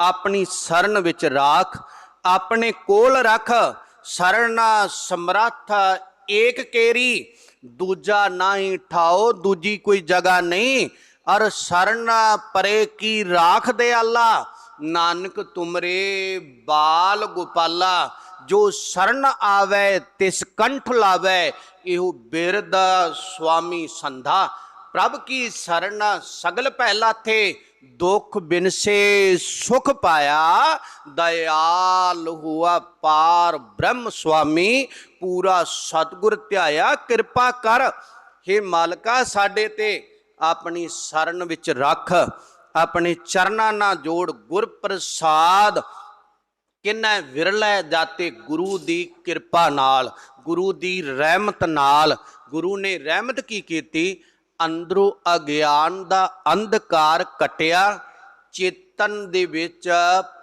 ਆਪਣੀ ਸਰਨ ਵਿੱਚ ਰਾਖ, ਆਪਣੇ ਕੋਲ ਰੱਖ। ਸਰਣਾ ਸਮਰੱਥ ਏਕ ਕੇਰੀ, ਦੂਜਾ ਨਹੀਂ ਠਾਓ, ਦੂਜੀ ਕੋਈ ਜਗ੍ਹਾ ਨਹੀਂ। ਹਰ ਸਰਨ ਪਰੇ ਕੀ ਰਾਖ ਦੇ ਅੱਲਾ? ਨਾਨਕ ਤੁਮਰੇ ਬਾਲ ਗੋਪਾਲਾ, ਜੋ ਸਰਨ ਆਵੇ ਤਿਸ ਕੰਠ ਲਾਵੇ, ਇਹੋ ਬਿਰਦ ਸੁਆਮੀ ਸੰਧਾ। ਪ੍ਰਭ ਕੀ ਸਰਨ ਸਗਲ ਪਹਿਲਾ ਥੇ ਦੁਖ ਬਿਨਸੇ ਸੁਖ ਪਾਇਆ? ਦਇਆਲ ਹੁਆ ਪਾਰ ਬ੍ਰਹਮ ਸੁਆਮੀ, ਪੂਰਾ ਸਤਗੁਰ ਧਿਆਇਆ, ਕਿਰਪਾ ਕਰ। ਹੇ ਮਾਲਕਾ ਸਾਡੇ ਤੇ ਆਪਣੀ ਸਰਨ ਵਿੱਚ ਰੱਖ, ਆਪਣੇ ਚਰਨਾਂ ਨਾਲ ਜੋੜ ਗੁਰ ਪ੍ਰਸਾਦ ਕਿੰਨਾ ਵਿਰਲਾ ਜਾਤੇ ਗੁਰੂ ਦੀ ਕਿਰਪਾ ਨਾਲ, ਗੁਰੂ ਦੀ ਰਹਿਮਤ ਨਾਲ। ਗੁਰੂ ਨੇ ਰਹਿਮਤ ਕੀ ਕੀਤੀ? ਅੰਦਰੋਂ ਅਗਿਆਨ ਦਾ ਅੰਧਕਾਰ ਕਟਿਆ, ਚੇਤਨ ਦੇ ਵਿੱਚ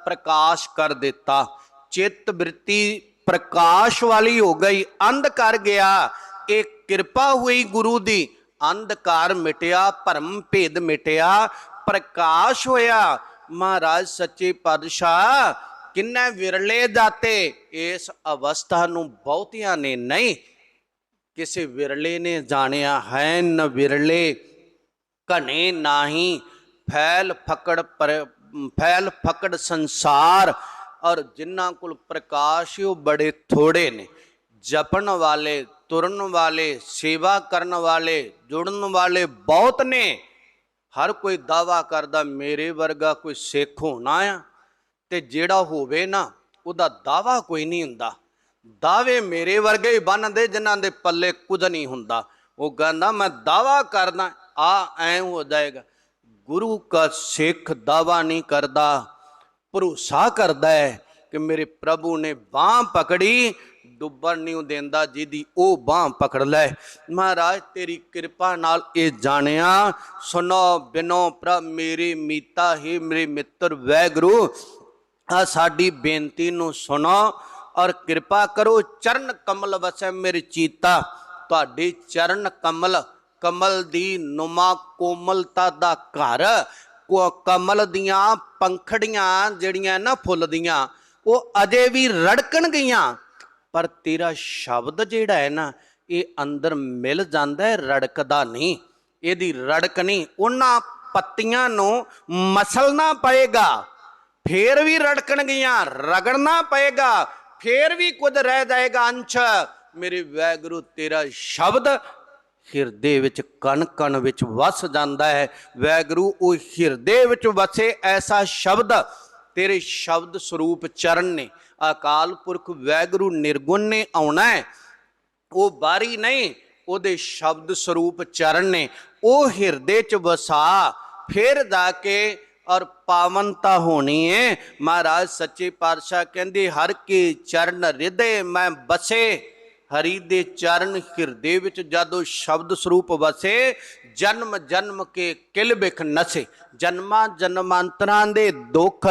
ਪ੍ਰਕਾਸ਼ ਕਰ ਦਿੱਤਾ। ਚਿੱਤ ਬ੍ਰਿਤੀ ਪ੍ਰਕਾਸ਼ ਵਾਲੀ ਹੋ ਗਈ, ਅੰਧ ਕਰ ਗਿਆ। ਇਹ ਕਿਰਪਾ ਹੋਈ ਗੁਰੂ ਦੀ। ਅੰਧਕਾਰ ਮਿਟਿਆ, ਭਰਮ ਭੇਦ ਮਿਟਿਆ, ਪ੍ਰਕਾਸ਼ ਹੋਇਆ। ਮਹਾਰਾਜ ਸੱਚੇ ਪਾਤਸ਼ਾਹ, ਕਿੰਨੇ ਵਿਰਲੇ ਦਾਤੇ। ਇਸ ਅਵਸਥਾ ਨੂੰ ਬਹੁਤਿਆਂ ਨੇ ਨਹੀਂ ਕਿਸੇ ਵਿਰਲੇ ਨੇ ਜਾਣਿਆ। ਹੈ ਨ ਵਿਰਲੇ, ਘਣੇ ਨਾਹੀ, ਫੈਲ ਫਕੜ ਪਰ, ਫੈਲ ਫਕੜ ਸੰਸਾਰ। ਔਰ ਜਿਨ੍ਹਾਂ ਕੋਲ ਪ੍ਰਕਾਸ਼ ਉਹ ਬੜੇ ਥੋੜੇ ਨੇ। ਜਪਣ ਵਾਲੇ ਤੁਰਨ ਵਾਲੇ, ਸੇਵਾ ਕਰਨ ਵਾਲੇ, ਜੁੜਨ ਵਾਲੇ ਬਹੁਤ ਨੇ। ਹਰ ਕੋਈ ਦਾਵਾ ਕਰਦਾ, ਮੇਰੇ ਵਰਗਾ ਕੋਈ ਸਿੱਖ ਹੋਣਾ ਆ ਤੇ ਜਿਹੜਾ ਹੋਵੇ ਨਾ, ਉਹਦਾ ਦਾਵਾ ਕੋਈ ਨਹੀਂ ਹੁੰਦਾ। ਦਾਵੇ ਮੇਰੇ ਵਰਗੇ ਹੀ ਬੰਨਦੇ ਜਿਨ੍ਹਾਂ ਦੇ ਪੱਲੇ ਕੁਝ ਨਹੀਂ ਹੁੰਦਾ। ਉਹ ਕਹਿੰਦਾ, ਮੈਂ ਦਾਵਾ ਕਰਦਾ, ਆ ਐ ਹੋ ਜਾਏਗਾ। ਗੁਰੂ ਕਾ ਸਿੱਖ ਦਾਵਾ ਨਹੀਂ ਕਰਦਾ, ਭਰੋਸਾ ਕਰਦਾ ਹੈ ਕਿ ਮੇਰੇ ਪ੍ਰਭੂ ਨੇ ਬਾਹ ਪਕੜੀ ਡੁੱਬਣ ਨਹੀਂ ਦਿੰਦਾ ਜਿਹਦੀ ਉਹ ਬਾਹ ਪਕੜ ਲੈ। ਮਹਾਰਾਜ, ਤੇਰੀ ਕਿਰਪਾ ਨਾਲ ਇਹ ਜਾਣਿਆ ਸੁਨੋ ਬਿਨੋ ਪ੍ਰਭ, ਮੇਰੀ ਮੀਤਾ ਹੀ ਮੇਰੇ ਮਿੱਤਰ ਵੈਗਰੂ ਆ ਸਾਡੀ ਬੇਨਤੀ ਨੂੰ ਸੁਣੋ ਔਰ ਕਿਰਪਾ ਕਰੋ, ਚਰਨ ਕਮਲ ਵਸੈ ਮੇਰੇ ਚੀਤਾ। ਤੁਹਾਡੇ ਚਰਨ ਕਮਲ ਕਮਲ ਦੀ ਨੁਮਾ ਕੋਮਲਤਾ ਦਾ ਘਰ ਕਮਲ ਦੀਆਂ ਪੰਖੜੀਆਂ ਜਿਹੜੀਆਂ ਨਾ ਫੁੱਲਦੀਆਂ ਉਹ ਅਜੇ ਵੀ ਰੜਕਣ ਗਈਆਂ। ਪਰ ਤੇਰਾ ਸ਼ਬਦ ਜਿਹੜਾ ਹੈ ਨਾ, ਇਹ ਅੰਦਰ ਮਿਲ ਜਾਂਦਾ ਹੈ, ਰੜਕਦਾ ਨਹੀਂ। ਇਹਦੀ ਰੜਕ ਨਹੀਂ, ਉਹਨਾਂ ਪੱਤੀਆਂ ਨੂੰ ਮਸਲਣਾ ਪਏਗਾ, ਫੇਰ ਵੀ ਰੜਕਣਗੀਆਂ ਰਗੜਨਾ ਪਏਗਾ, ਫੇਰ ਵੀ ਕੁਝ ਰਹਿ ਜਾਏਗਾ ਅੰਸ਼। ਮੇਰੇ ਵੈਗੁਰੂ, ਤੇਰਾ ਸ਼ਬਦ ਹਿਰਦੇ ਵਿੱਚ ਕਣ ਕਣ ਵਿੱਚ ਵਸ ਜਾਂਦਾ ਹੈ। ਵੈਗੁਰੂ, ਉਹ ਹਿਰਦੇ ਵਿੱਚ ਵਸੇ ਐਸਾ ਸ਼ਬਦ, ਤੇਰੇ ਸ਼ਬਦ ਸਰੂਪ ਚਰਨ ਨੇ। ਅਕਾਲ ਪੁਰਖ ਵੈਗੁਰੂ ਨਿਰਗੁਣ ਨੇ ਆਉਣਾ ਹੈ। ਉਹ ਬਾਰੀ ਨਹੀਂ, ਉਹਦੇ ਸ਼ਬਦ ਸਰੂਪ ਚਰਨ ਨੇ। ਉਹ ਹਿਰਦੇ ਚ ਵਸਾ, ਫਿਰ ਦਾ ਕੇ ਔਰ ਪਾਵਨਤਾ ਹੋਣੀ ਹੈ ਮਹਾਰਾਜ ਸੱਚੇ ਪਾਤਸ਼ਾਹ ਕਹਿੰਦੇ, ਹਰ ਕੇ ਚਰਨ ਹਿਰਦੇ ਮੈਂ ਬਸੇ ਹਰੀ ਦੇ ਚਰਨ ਹਿਰਦੇ ਵਿੱਚ ਜਦੋਂ ਸ਼ਬਦ ਸਰੂਪ ਵਸੇ, ਜਨਮ ਜਨਮ ਕੇ ਕਿਲ ਬਿਖ ਨਸੇ। ਜਨਮਾਂ ਜਨਮਾਂਤਰਾਂ ਦੇ ਦੁੱਖ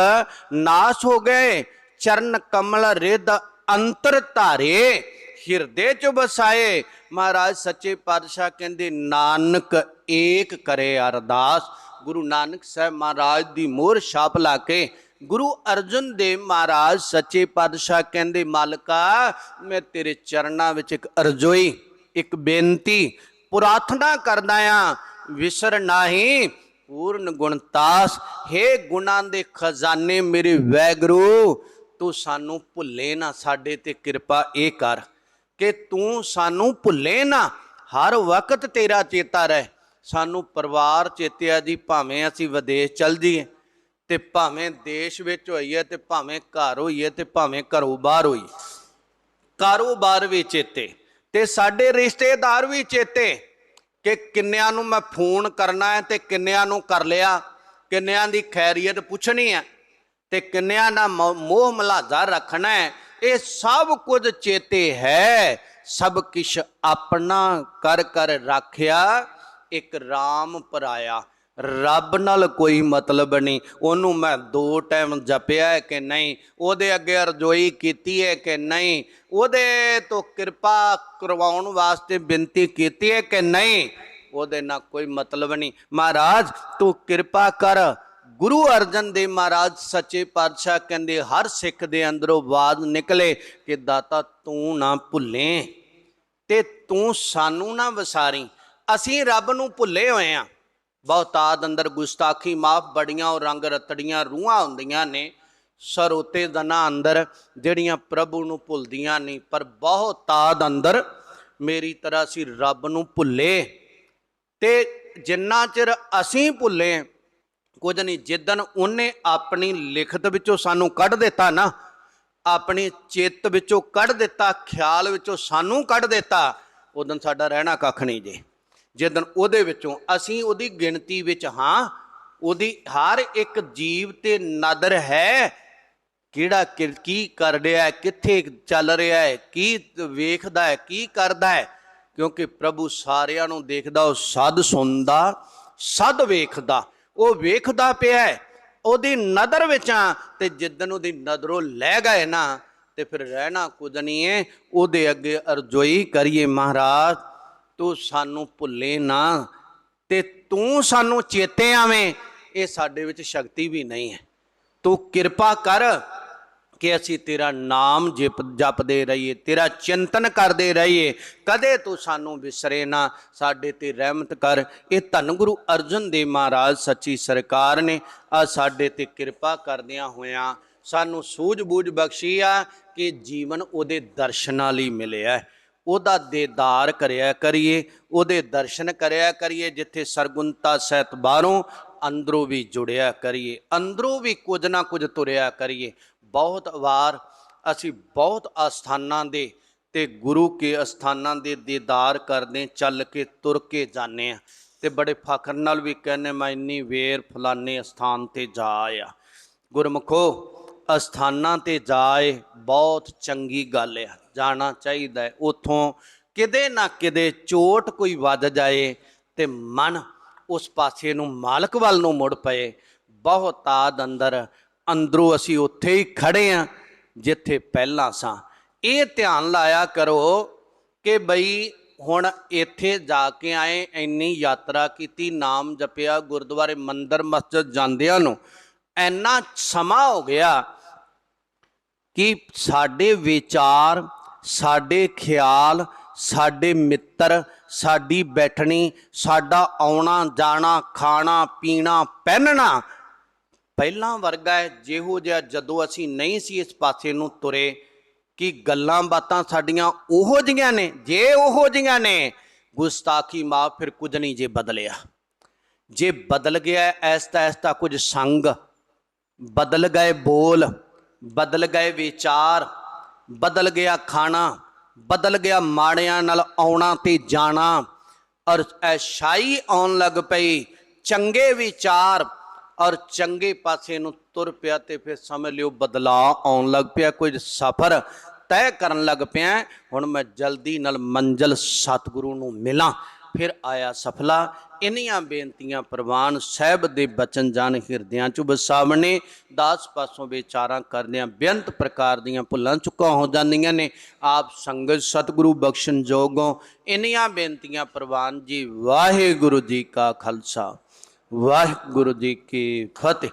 ਨਾਸ਼ ਹੋ ਗਏ। ਚਰਨ ਕਮਲ ਰਿਦ ਅੰਤਰ ਧਾਰੇ, ਹਿਰਦੇ ਚ ਵਸਾਏ। ਮਹਾਰਾਜ ਸੱਚੇ ਪਾਤਸ਼ਾਹ ਕਹਿੰਦੇ, ਨਾਨਕ ਏਕ ਕਰੇ ਅਰਦਾਸ। ਗੁਰੂ ਨਾਨਕ ਸਾਹਿਬ ਮਹਾਰਾਜ ਦੀ ਮੋਹਰ ਛਾਪ ਲਾ ਕੇ ਗੁਰੂ ਅਰਜਨ ਦੇਵ ਮਹਾਰਾਜ ਸੱਚੇ ਪਾਤਸ਼ਾਹ ਕਹਿੰਦੇ, ਮਾਲਕਾ, ਮੈਂ ਤੇਰੇ ਚਰਨਾਂ ਵਿੱਚ ਇੱਕ ਅਰਜ਼ੋਈ, ਇੱਕ ਬੇਨਤੀ ਪ੍ਰਾਰਥਨਾ ਕਰਦਾ ਆ। ਵਿਸਰ ਨਾਹੀ, ਪੂਰਨ ਗੁਣਤਾਸ ਹੈ ਗੁਣਾਂ ਦੇ ਖਜ਼ਾਨੇ ਮੇਰੇ ਵੈਗਰੂ ਤੂੰ ਸਾਨੂੰ ਭੁੱਲੇ ਨਾ, ਸਾਡੇ ਤੇ ਕਿਰਪਾ ਇਹ ਕਰ ਕਿ ਤੂੰ ਸਾਨੂੰ ਭੁੱਲੇ ਨਾ, ਹਰ ਵਕਤ ਤੇਰਾ ਚੇਤਾ ਰਹੇ। ਸਾਨੂੰ ਪਰਿਵਾਰ ਚੇਤਿਆ ਜੀ, ਭਾਵੇਂ ਅਸੀਂ ਵਿਦੇਸ਼ ਚੱਲ ਜੀਏ ਤੇ ਭਾਵੇਂ ਦੇਸ਼ ਵਿੱਚ ਹੋਈਏ, ਤੇ ਭਾਵੇਂ ਘਰ ਹੋਈਏ, ਤੇ ਭਾਵੇਂ ਘਰੋਂ ਬਾਹਰ ਹੋਈਏ। ਕਾਰੋਬਾਰ ਵੀ ਚੇਤੇ, ਤੇ ਸਾਡੇ ਰਿਸ਼ਤੇਦਾਰ ਵੀ ਚੇਤੇ ਕਿ ਕਿੰਨਿਆਂ ਨੂੰ ਮੈਂ ਫੋਨ ਕਰਨਾ ਹੈ ਤੇ ਕਿੰਨਿਆਂ ਨੂੰ ਕਰ ਲਿਆ, ਕਿੰਨਿਆਂ ਦੀ ਖੈਰੀਅਤ ਪੁੱਛਣੀ ਹੈ। ਤੇ ਕਿੰਨਿਆਂ ਦਾ ਮੋ- ਮੋਹ ਮਲਾਜ਼ਾ ਰੱਖਣਾ ਇਹ ਸਭ ਕੁਝ ਚੇਤੇ ਹੈ। ਸਭ ਕਿਛ ਆਪਣਾ ਕਰ ਕਰ ਰੱਖਿਆ। ਇੱਕ RAM ਪਰਾਇਆ। ਰੱਬ ਨਾਲ ਕੋਈ ਮਤਲਬ ਨਹੀਂ। ਉਹਨੂੰ ਮੈਂ ਦੋ ਟਾਈਮ ਜਪਿਆ ਹੈ ਕਿ ਨਹੀਂ। ਉਹਦੇ ਅੱਗੇ ਅਰਜ਼ੋਈ ਕੀਤੀ ਹੈ ਕਿ ਨਹੀਂ। ਉਹਦੇ ਤੋਂ ਕਿਰਪਾ ਕਰਵਾਉਣ ਵਾਸਤੇ ਬੇਨਤੀ ਕੀਤੀ ਹੈ ਕਿ ਨਹੀਂ। ਉਹਦੇ ਨਾਲ ਕੋਈ ਮਤਲਬ ਨਹੀਂ। ਮਹਾਰਾਜ, ਤੂੰ ਕਿਰਪਾ ਕਰ। ਗੁਰੂ ਅਰਜਨ ਦੇਵ ਮਹਾਰਾਜ ਸੱਚੇ ਪਾਤਸ਼ਾਹ ਕਹਿੰਦੇ, ਹਰ ਸਿੱਖ ਦੇ ਅੰਦਰੋਂ ਆਵਾਜ਼ ਨਿਕਲੇ ਕਿ ਦਾਤਾ ਤੂੰ ਨਾ ਭੁੱਲੇ ਤੇ ਤੂੰ ਸਾਨੂੰ ਨਾ ਵਿਸਾਰੀ। ਅਸੀਂ ਰੱਬ ਨੂੰ ਭੁੱਲੇ ਹੋਏ ਆ। ਬਹੁਤਾਦ ਅੰਦਰ ਗੁਸਤਾਖੀ ਮਾਫ ਬੜੀਆਂ ਔਰ ਰੰਗ ਰਤੜੀਆਂ ਰੂਹਾਂ ਹੁੰਦੀਆਂ ਨੇ। ਸਰੋਤੇ ਦਨਾ ਅੰਦਰ ਜਿਹੜੀਆਂ ਪ੍ਰਭੂ ਨੂੰ ਭੁੱਲਦੀਆਂ ਨਹੀਂ ਪਰ ਬਹੁਤਾਦ ਅੰਦਰ ਮੇਰੀ ਤਰ੍ਹਾਂ ਅਸੀਂ ਰੱਬ ਨੂੰ ਭੁੱਲੇ ਤੇ ਜਿੰਨਾ ਚਿਰ ਅਸੀਂ ਭੁੱਲੇ ਕੁਝ ਨਹੀਂ ਜਿੱਦਨ ਉਹਨੇ ਆਪਣੀ ਲਿਖਤ ਵਿੱਚੋਂ ਸਾਨੂੰ ਕੱਢ ਦਿੱਤਾ ਨਾ, ਆਪਣੀ ਚਿੱਤ ਵਿੱਚੋਂ ਕੱਢ ਦਿੱਤਾ, ਖਿਆਲ ਵਿੱਚੋਂ ਸਾਨੂੰ ਕੱਢ ਦਿੱਤਾ, ਉਦੋਂ ਸਾਡਾ ਰਹਿਣਾ ਕੱਖ ਨਹੀਂ ਜੇ। ਜਿੱਦਨ ਉਹਦੇ ਵਿੱਚੋਂ ਅਸੀਂ ਉਹਦੀ ਗਿਣਤੀ ਵਿੱਚ ਹਾਂ, ਉਹਦੀ ਹਰ ਇੱਕ ਜੀਵ ਤੇ ਨਦਰ ਹੈ, ਕਿਹੜਾ ਕਿ- ਕੀ ਕਰ ਰਿਹਾ ਹੈ, ਕਿੱਥੇ ਚੱਲ ਰਿਹਾ ਹੈ, ਕੀ ਵੇਖਦਾ ਹੈ, ਕੀ ਕਰਦਾ ਹੈ, ਕਿਉਂਕਿ ਪ੍ਰਭੂ ਸਾਰਿਆਂ ਨੂੰ ਦੇਖਦਾ, ਉਹ ਸਦ ਸੁਣਦਾ, ਸਦ ਵੇਖਦਾ। ਉਹ ਵੇਖਦਾ ਪਿਆ ਉਹਦੀ ਨਦਰ ਵਿੱਚ ਆ ਤੇ ਜਿੱਦਨ ਉਹਦੀ ਨਜ਼ਰੋਂ ਲੈ ਗਏ ਨਾ, ਤੇ ਫਿਰ ਰਹਿਣਾ ਕੁਝ ਨਹੀਂ ਹੈ, ਉਹਦੇ ਅੱਗੇ ਅਰਜ਼ੋਈ ਕਰੀਏ ਮਹਾਰਾਜ, ਤੂੰ ਸਾਨੂੰ ਭੁੱਲੇ ਨਾ, ਤੇ ਤੂੰ ਸਾਨੂੰ ਚੇਤੇ ਆਵੇਂ, ਇਹ ਸਾਡੇ ਵਿੱਚ ਸ਼ਕਤੀ ਵੀ ਨਹੀਂ ਹੈ। ਤੂੰ ਕਿਰਪਾ ਕਰ ਕਿ ਅਸੀਂ ਤੇਰਾ ਨਾਮ ਜਪ, ਜਪਦੇ ਰਹੀਏ, ਤੇਰਾ ਚਿੰਤਨ ਕਰਦੇ ਰਹੀਏ। ਕਦੇ ਤੂੰ ਸਾਨੂੰ ਵਿਸਰੇ ਨਾ, ਸਾਡੇ ਤੇ ਰਹਿਮਤ ਕਰ। ਇਹ ਧੰਨ ਗੁਰੂ ਅਰਜਨ ਦੇਵ ਮਹਾਰਾਜ ਸੱਚੀ ਸਰਕਾਰ ਨੇ, ਆ ਸਾਡੇ ਤੇ ਕਿਰਪਾ ਕਰਦਿਆਂ ਹੋਇਆਂ ਸਾਨੂੰ ਸੂਝ-ਬੂਝ ਬਖਸ਼ੀ ਆ ਕਿ ਜੀਵਨ ਉਹਦੇ ਦਰਸ਼ਨਾਂ ਲਈ ਮਿਲਿਆ ਉਹਦਾ ਦੇਦਾਰ ਕਰਿਆ ਕਰੀਏ, ਉਹਦੇ ਦਰਸ਼ਨ ਕਰਿਆ ਕਰੀਏ, ਜਿੱਥੇ ਸਰਗੁਣਤਾ ਸਹਿਤ ਬਾਹਰੋਂ ਅੰਦਰੋਂ ਵੀ ਜੁੜਿਆ ਕਰੀਏ, ਅੰਦਰੋਂ ਵੀ ਕੁਝ ਨਾ ਕੁਝ ਤੁਰਿਆ ਕਰੀਏ। ਬਹੁਤ ਵਾਰ ਅਸੀਂ ਬਹੁਤ ਅਸਥਾਨਾਂ ਦੇ ਤੇ ਗੁਰੂ ਕੇ ਅਸਥਾਨਾਂ ਦੇ ਦੀਦਾਰ ਕਰਦੇ ਚੱਲ ਕੇ ਤੁਰ ਕੇ ਜਾਂਦੇ ਆ ਤੇ ਬੜੇ ਫਖਰ ਨਾਲ ਵੀ ਕਹਿੰਦੇ, ਮੈਂ ਇੰਨੀ ਵੇਰ ਫਲਾਣੇ ਅਸਥਾਨ ਤੇ ਜਾ ਆ ਗੁਰਮਖੋ, ਅਸਥਾਨਾਂ ਤੇ ਜਾਏ ਬਹੁਤ ਚੰਗੀ ਗੱਲ ਆ, ਜਾਣਾ ਚਾਹੀਦਾ ਹੈ। ਉਥੋਂ ਕਿਤੇ ਨਾ ਕਿਤੇ ਚੋਟ ਕੋਈ ਵੱਜ ਜਾਏ ਤੇ ਮਨ ਉਸ ਪਾਸੇ ਨੂੰ ਮਾਲਕ ਵੱਲ ਨੂੰ ਮੁੜ ਪਏ। ਬਹੁਤਾਦ ਅੰਦਰ, ਅੰਦਰੋਂ ਅਸੀਂ ਉੱਥੇ ਹੀ ਖੜੇ ਆ, ਜਿੱਥੇ ਪਹਿਲਾਂ ਸਾਂ। ਇਹ ਧਿਆਨ ਲਾਇਆ ਕਰੋ ਕਿ ਬਈ ਹੁਣ ਇੱਥੇ ਜਾ ਕੇ ਆਏ, ਇੰਨੀ ਯਾਤਰਾ ਕੀਤੀ, ਨਾਮ ਜਪਿਆ, ਗੁਰਦੁਆਰੇ, ਮੰਦਰ, ਮਸਜਿਦ ਜਾਂਦਿਆਂ ਨੂੰ। ਇੰਨਾ ਸਮਾਂ ਹੋ ਗਿਆ ਕਿ ਸਾਡੇ ਵਿਚਾਰ, ਸਾਡੇ ਖਿਆਲ, ਸਾਡੇ ਮਿੱਤਰ ਸਾਡੀ ਬੈਠਣੀ, ਸਾਡਾ ਆਉਣਾ, ਜਾਣਾ, ਖਾਣਾ, ਪੀਣਾ, ਪਹਿਨਣਾ। ਪਹਿਲਾਂ ਵਰਗਾ ਹੈ, ਜਿਹੋ ਜਿਹਾ ਜਦੋਂ ਅਸੀਂ ਨਹੀਂ ਸੀ ਇਸ ਪਾਸੇ ਨੂੰ ਤੁਰੇ, ਕਿ ਗੱਲਾਂ ਬਾਤਾਂ ਸਾਡੀਆਂ ਉਹੋ ਜੀਆਂ ਨੇ, ਜੇ ਉਹੋ ਜੀਆਂ ਨੇ, ਗੁਸਤਾਖੀ ਮਾਫ ਫਿਰ ਕੁਝ ਨਹੀਂ ਜੇ ਬਦਲਿਆ। ਜੇ ਬਦਲ ਗਿਆ, ਐਸਤਾ ਐਸਤਾ ਕੁਝ ਸੰਗ, ਬਦਲ ਗਏ ਬੋਲ, ਬਦਲ ਗਏ ਵਿਚਾਰ, ਬਦਲ ਗਿਆ ਖਾਣਾ ਬਦਲ ਗਿਆ ਮਾੜਿਆਂ ਨਾਲ ਆਉਣਾ ਤੇ ਜਾਣਾ। ਔਰ ਐਸ਼ਾਈ ਆਉਣ ਲੱਗ ਪਈ, ਚੰਗੇ ਵਿਚਾਰ। ਔਰ ਚੰਗੇ ਪਾਸੇ ਨੂੰ ਤੁਰ ਪਿਆ ਤੇ ਫਿਰ ਸਮਝ ਲਿਓ ਬਦਲਾਅ ਆਉਣ ਲੱਗ ਪਿਆ ਕੁਝ ਸਫ਼ਰ ਤੈਅ ਕਰਨ ਲੱਗ ਪਿਆ। ਹੁਣ ਮੈਂ ਜਲਦੀ ਨਾਲ ਮੰਜ਼ਲ ਸਤਿਗੁਰੂ ਨੂੰ ਮਿਲਾਂ। ਫਿਰ ਆਇਆ ਸਫਲਾ। ਇੰਨੀਆਂ ਬੇਨਤੀਆਂ ਪ੍ਰਵਾਨ ਸਾਹਿਬ ਦੇ ਬਚਨ ਜਾਨ ਹਿਰਦਿਆਂ ਚ ਵਸਾਵਣੇ। ਦਾਸ ਪਾਸੋਂ ਵਿਚਾਰਾਂ ਕਰਦਿਆਂ ਬੇਅੰਤ ਪ੍ਰਕਾਰ ਦੀਆਂ ਭੁੱਲਾਂ ਚੁੱਕਾਂ ਹੋ ਜਾਂਦੀਆਂ ਨੇ। ਆਪ ਸੰਗਤ ਸਤਿਗੁਰੂ ਬਖਸ਼ਣ ਜੋਗੋਂ ਇੰਨੀਆਂ ਬੇਨਤੀਆਂ ਪ੍ਰਵਾਨ ਜੀ, ਵਾਹਿਗੁਰੂ ਜੀ ਕਾ ਖਾਲਸਾ। ਵਾਹਿਗੁਰੂ ਜੀ ਕੀ ਫਤਿਹ।